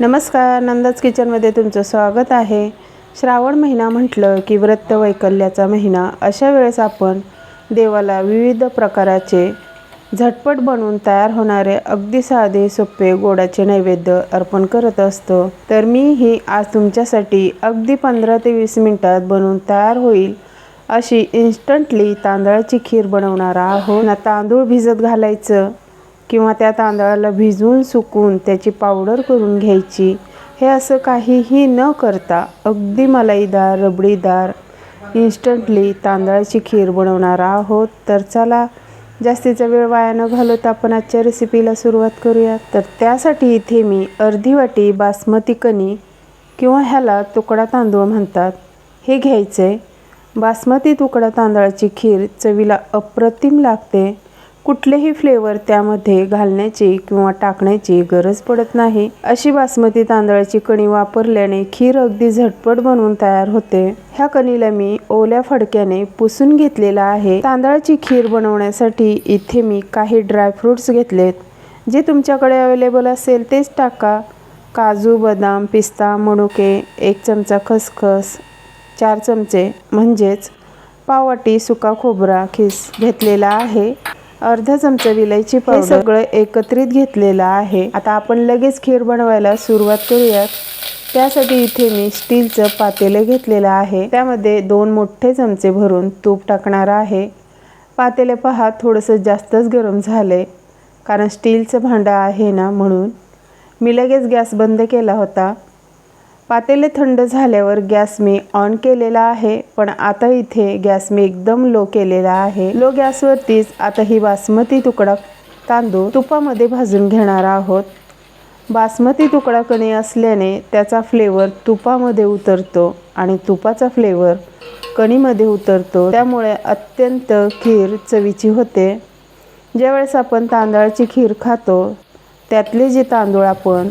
नमस्कार नंदाज किचनमध्ये तुमचं स्वागत आहे. श्रावण महिना म्हटलं की व्रत वैकल्याचा महिना. अशा वेळेस आपण देवाला विविध प्रकाराचे झटपट बनवून तयार होणारे अगदी साधे सोपे गोडाचे नैवेद्य अर्पण करत असतो. तर मी ही आज तुमच्यासाठी अगदी पंधरा ते वीस मिनटात बनवून तयार होईल अशी इन्स्टंटली तांदळाची खीर बनवणार आहोत. ना तांदूळ भिजत घालायचं. किंवा त्या तांदळाला भिजवून सुकून त्याची पावडर करून घ्यायची. हे असं काहीही न करता अगदी मलाईदार रबडीदार इन्स्टंटली तांदळाची खीर बनवणार आहोत. तर चला जास्तीचा वेळ वाया न घालवता आपण आजच्या रेसिपीला सुरुवात करूया. तर त्यासाठी इथे मी अर्धी वाटी बासमती कणी किंवा ह्याला तुकडा तांदूळ म्हणतात. हे घ्यायचे. बासमती तुकडा तांदळाची खीर चवीला अप्रतिम लागते. कुठलेही फ्लेवर त्यामध्ये घालण्याची किंवा टाकण्याची गरज पडत नाही. अशी बासमती तांदळाची कणी वापरल्याने खीर अगदी झटपट बनवून तयार होते. ह्या कणीला मी ओल्या फडक्याने पुसून घेतलेला आहे. तांदळाची खीर बनवण्यासाठी इथे मी काही ड्रायफ्रुट्स घेतलेत. जे तुमच्याकडे अवेलेबल असेल तेच टाका. काजू बदाम पिस्ता मनुके एक चमचा खसखस चार चमचे म्हणजेच पाववाटी सुका खोबरा खिस घेतलेला आहे. अर्धा चमचा विलायची पावडर सगळं एकत्रित घेतलेलं आहे. आता आपण लगेच खीर बनवायला सुरुवात करूयात. त्यासाठी इथे मी स्टीलचं पातेलं घेतलेलं आहे. त्यामध्ये दोन मोठे चमचे भरून तूप टाकणार आहे. पातेले पहा थोडंसं जास्तच गरम झाले कारण स्टीलचं भांडं आहे ना म्हणून. मी लगेच गॅस बंद केला होता. पातेले थंड झाल्यावर गॅस मी ऑन केलेला आहे पण आता इथे गॅस मी एकदम लो केलेला आहे. लो गॅसवरतीच आता ही बासमती तुकडा तांदूळ तुपामध्ये भाजून घेणार आहोत. बासमती तुकडा कणी असल्याने त्याचा फ्लेवर तुपामध्ये उतरतो आणि तुपाचा फ्लेवर कणीमध्ये उतरतो. त्यामुळे अत्यंत खीर चवीची होते. ज्यावेळेस आपण तांदळाची खीर खातो त्यातले जे तांदूळ आपण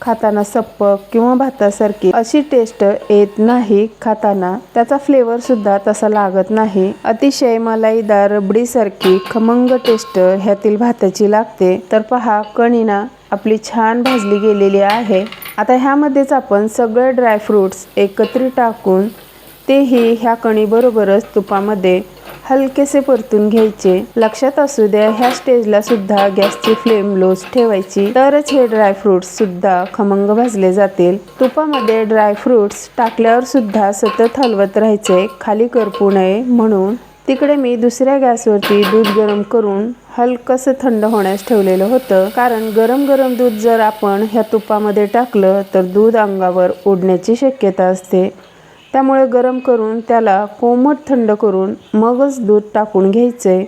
खाताना सप्पक किंवा भातासारखी अशी टेस्ट येत नाही खाताना. त्याचा फ्लेवर सुद्धा तसा लागत नाही. अतिशय मलाईदार रबडीसारखी खमंग टेस्ट ह्यातील भाताची लागते. तर पहा कणीना आपली छान भाजली गेलेली आहे. आता ह्यामध्येच आपण सगळे ड्रायफ्रूट्स एकत्रित टाकून तेही ह्या कणीबरोबरच तुपामध्ये हलकेसे परतून घ्यायचे. लक्षात असू द्या ह्या स्टेजला सुद्धा गॅसची फ्लेम लोज ठेवायची. तरच हे ड्रायफ्रुट्स सुद्धा खमंग भाजले जातील. तुपामध्ये ड्रायफ्रुट्स टाकल्यावर सुद्धा सतत हलवत राहायचे. खाली करपू नये म्हणून. तिकडे मी दुसऱ्या गॅसवरती दूध गरम करून हलकंसं थंड होण्यास ठेवलेलं होतं. कारण गरम गरम दूध जर आपण ह्या तुपामध्ये टाकलं तर दूध अंगावर ओढण्याची शक्यता असते. त्यामुळे गरम करून त्याला कोमट थंड करून मगच दूध टाकून घ्यायचे.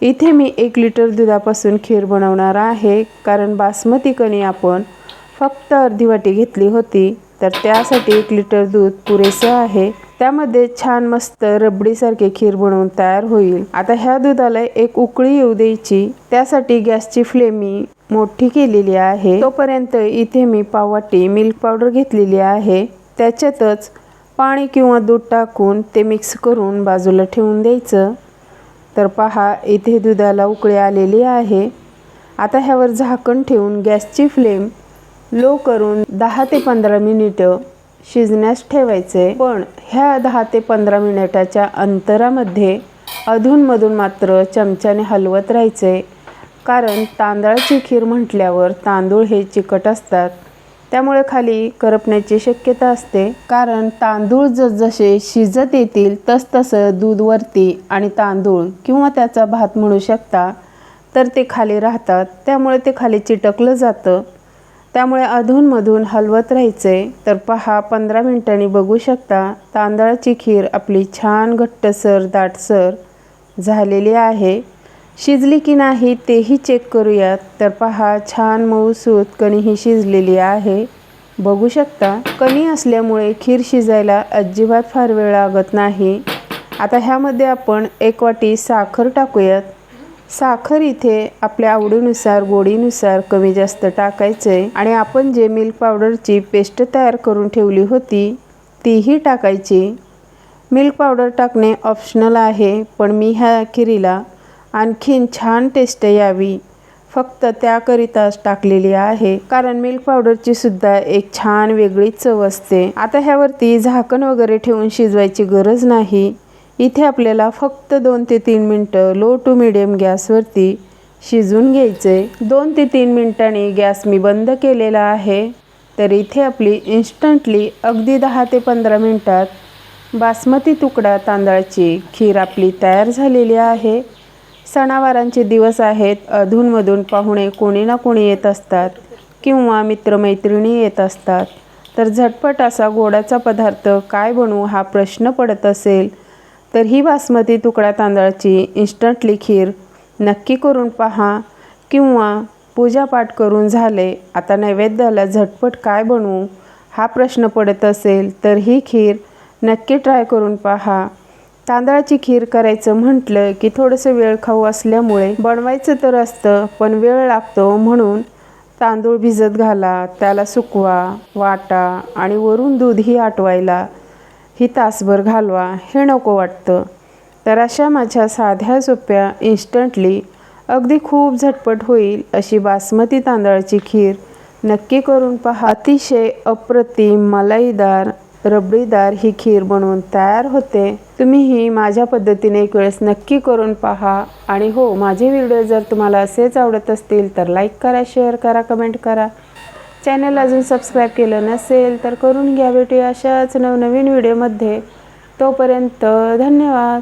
इथे मी एक लिटर दुधापासून खीर बनवणार आहे कारण बासमती कणी आपण फक्त अर्धी वाटी घेतली होती तर त्यासाठी एक लिटर दूध पुरेसं आहे. त्यामध्ये छान मस्त रबडीसारखी खीर बनवून तयार होईल. आता ह्या दुधाला एक उकळी येऊ द्यायची. त्यासाठी गॅसची फ्लेम मी मोठी केलेली आहे. तोपर्यंत इथे मी पाववाटी मिल्क पावडर घेतलेली आहे. त्याच्यातच पाणी किंवा दूध टाकून ते मिक्स करून बाजूला ठेवून द्यायचं. तर पहा इथे दुधाला उकळी आलेली आहे. आता ह्यावर झाकण ठेवून गॅसची फ्लेम लो करून दहा ते पंधरा मिनिटं शिजण्यास ठेवायचे. पण ह्या दहा ते पंधरा मिनिटाच्या अंतरामध्ये अधूनमधून मात्र चमच्याने हलवत राहायचे. कारण तांदळाची खीर म्हटल्यावर तांदूळ हे चिकट असतात. त्यामुळे खाली करपण्याची शक्यता असते. कारण तांदूळ जसजसे शिजत येतील तसतसं दूध वरती आणि तांदूळ किंवा त्याचा भात म्हणू शकता तर ते खाली राहतात. त्यामुळे ते खाली चिटकलं जातं. त्यामुळे अधूनमधून हलवत राहायचे. तर पहा पंधरा मिनिटांनी बघू शकता तांदळाची खीर आपली छान घट्टसर दाटसर झालेली आहे. शिजली की नाही तेही चेक करूयात. तर पहा छान मऊसूत कणी ही शिजलेली आहे. बघू शकता कणी असल्यामुळे खीर शिजायला अजिबात फार वेळ लागत नाही. आता ह्यामध्ये आपण एक वाटी साखर टाकूयात. साखर इथे आपल्या आवडीनुसार गोडीनुसार कमी जास्त टाकायचे आणि आपण जे मिल्क पावडरची पेस्ट तयार करून ठेवली होती तीही टाकायची. मिल्क पावडर टाकणे ऑप्शनल आहे पण मी ह्या खिरीला आणखीन छान टेस्ट यावी. फक्त त्याकरिताच टाकलेली आहे. कारण मिल्क पावडरची सुद्धा एक छान वेगळी चव असते. आता ह्यावरती झाकण वगैरे ठेवून शिजवायची गरज नाही. इथे आपल्याला फक्त दोन ते तीन मिनटं लो टू मिडियम गॅसवरती शिजून घ्यायचे. दोन ते तीन मिनटांनी गॅस मी बंद केलेला आहे. तर इथे आपली इन्स्टंटली अगदी दहा ते पंधरा मिनटात बासमती तुकडा तांदळाची खीर आपली तयार झालेली आहे. सणावारांचे दिवस आहेत. अधूनमधून पाहुणे कोणी ना कोणी येत असतात किंवा मित्रमैत्रिणी येत असतात. तर झटपट असा गोडाचा पदार्थ काय बनवू हा प्रश्न पडत असेल तर ही बासमती तुकडा तांदळाची इन्स्टंटली खीर नक्की करून पहा किंवा पूजापाठ करून झाले आता नैवेद्याला झटपट काय बनवू हा प्रश्न पडत असेल तर ही खीर नक्की ट्राय करून पहा. तांदळाची खीर करायचं म्हटलं की थोडंसं वेळ खाऊ असल्यामुळे बनवायचं तर असतं पण वेळ लागतो म्हणून तांदूळ भिजत घाला त्याला सुकवा वाटा आणि वरून दूधही आटवायला. ही तासभर घालवा हे नको वाटतं. तर अशा माझ्या साध्या सोप्या इन्स्टंटली अगदी खूप झटपट होईल अशी बासमती तांदळाची खीर नक्की करून पहा. अतिशय अप्रतिम मलाईदार रबडीदार ही खीर बनवून तयार होते. तुम्हीही माझ्या पद्धतीने एक वेळेस नक्की करून पहा. आणि हो माझे व्हिडिओ जर तुम्हाला असेच आवडत असतील तर लाईक करा शेअर करा कमेंट करा. चॅनल अजून सबस्क्राईब केलं नसेल तर करून घ्या भेटूया अशाच नवनवीन व्हिडिओमध्ये. तोपर्यंत धन्यवाद.